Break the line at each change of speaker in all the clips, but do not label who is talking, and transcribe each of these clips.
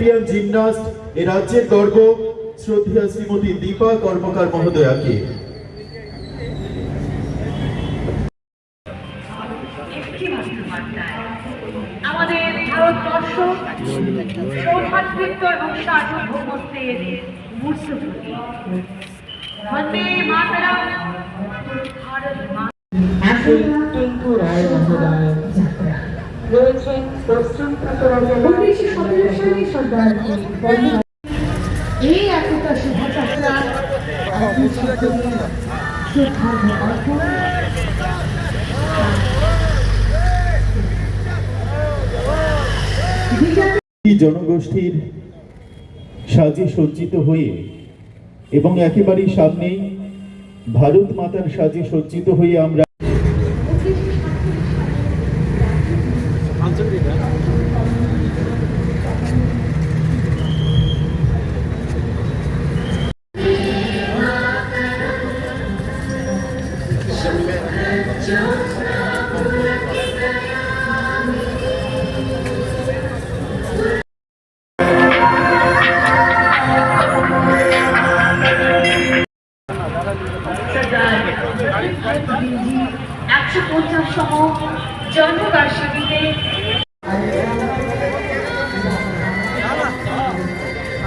Olympian gymnast এ রাজ্যের গর্ব শ্রদ্ধেয় শ্রীমতী দীপা কর্মকার মহোদয়াকে।
আমাদের ভারতবর্ষ সৌভাতৃত্ব এবং সার্বভৌমত্বের মূর্ত প্রতীক বন্দে মাতরম। ভারত মা
রয়েছেন পশ্চিম ত্রিপুরা এই একতা শোভাযাত্রা
জনগোষ্ঠীর সাজে সজ্জিত হয়ে এবং একেবারেই সামনেই ভারত মাতার সাজে সজ্জিত হয়ে আমরা
একশো পঞ্চাশতম জন্মবার্ষিকীতে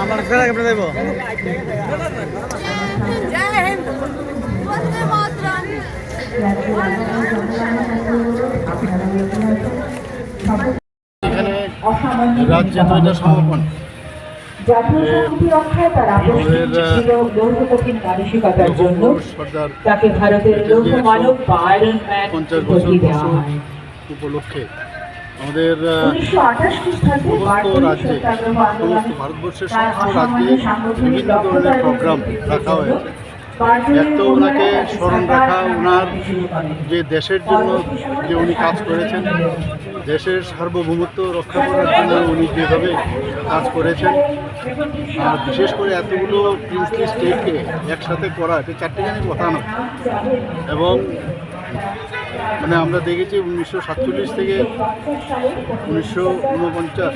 আমার ফেরা কেমন দেবো। রাজ্যে তো এটা সমাপন
তাকে ভারতের ম্যান উপাধি দেওয়া হয়।
উপলক্ষে আমাদের সমস্ত রাজ্যে সমস্ত ভারতবর্ষের সমস্ত রাজ্যে বিভিন্ন ধরনের প্রোগ্রাম রাখা হয়েছে।
বারদৌলির
ওনাকে স্মরণ রাখা, ওনার। যে দেশের জন্য যে উনি কাজ করেছেন, দেশের সার্বভৌমত্ব রক্ষা করার জন্য উনি যেভাবে কাজ করেছেন, আর বিশেষ করে এতগুলো প্রিন্সলি স্টেটকে একসাথে করা, এটা চারটিখানি কথা নয় এবং মানে আমরা দেখেছি উনিশশো সাতচল্লিশ থেকে উনিশশো উনপঞ্চাশ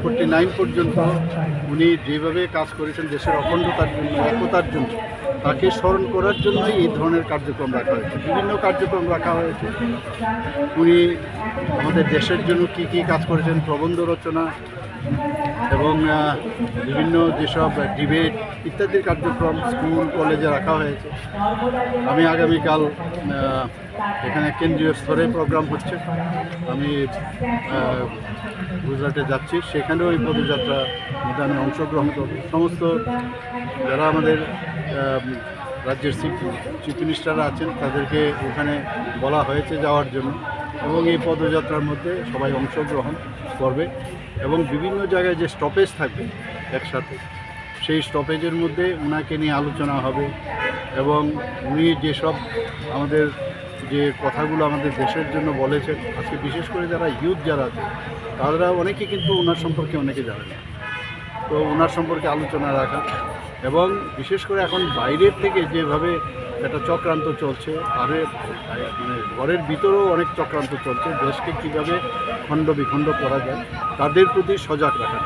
ফোরটি নাইন পর্যন্ত উনি যেভাবে কাজ করেছেন দেশের অখণ্ডতার জন্য, একতার জন্য তাকে স্মরণ করার জন্যই এই ধরনের কার্যক্রম রাখা হয়েছে, বিভিন্ন কার্যক্রম রাখা হয়েছে। উনি আমাদের দেশের জন্য কি কি কাজ করেছেন, প্রবন্ধ রচনা এবং বিভিন্ন যেসব ডিবেট ইত্যাদি কার্যক্রম স্কুল, কলেজে রাখা হয়েছে। আমি আগামীকাল এখানে কেন্দ্রীয় স্তরে প্রোগ্রাম হচ্ছে। আমি গুজরাটে যাচ্ছি, সেখানেও এই পদযাত্রা মধ্যে আমি অংশগ্রহণ করব। সমস্ত যারা আমাদের রাজ্যের চিফ চিফ মিনিস্টাররা আছেন, তাদেরকে ওখানে বলা হয়েছে যাওয়ার জন্য এবং এই পদযাত্রার মধ্যে সবাই অংশগ্রহণ করবে এবং বিভিন্ন জায়গায় যে স্টপেজ থাকবে একসাথে, সেই স্টপেজের মধ্যে ওনাকে নিয়ে আলোচনা হবে এবং উনি যেসব আমাদের যে কথাগুলো আমাদের দেশের জন্য বলেছেন, আজকে বিশেষ করে যারা ইউথ যারা আছে তারা অনেকে কিন্তু ওনার সম্পর্কে অনেকে জানে না। তো ওনার সম্পর্কে আলোচনা রাখা এবং বিশেষ করে এখন বাইরের থেকে যেভাবে একটা চক্রান্ত চলছে আর মানে ঘরের ভিতরেও অনেক চক্রান্ত চলছে, দেশকে কীভাবে খণ্ড বিখণ্ড করা যায়, তাদের প্রতি সজাগ রাখা।